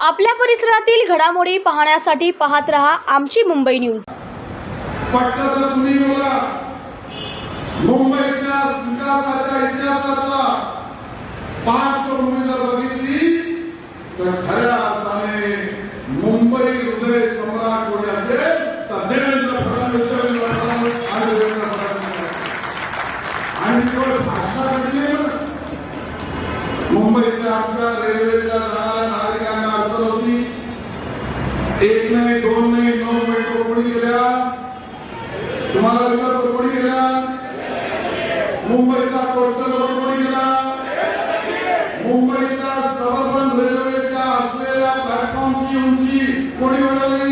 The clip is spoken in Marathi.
आपल्या परिसरातील घडामोडी पाहण्यासाठी पाहत रहा आमची मुंबई न्यूज. तुम्ही बोला. मुंबईच्या विकासाच्या इतिहासाचा पार्श्वभूमी जर बघितली तर खऱ्या अर्थाने मुंबईतल्या आमच्या रेल्वेच्या जाणाऱ्या नागरिकांना अडचण होती. एक नाही दोन नाही नऊ मेट्रो कोणी केल्या तुम्हाला विचारतो कोणी मुंबईचा कोस्टल रोड कोणी केला मुंबईच्या सबर्बन रेल्वेच्या असलेल्या प्लॅटफॉर्मची उंची कोणी बनवली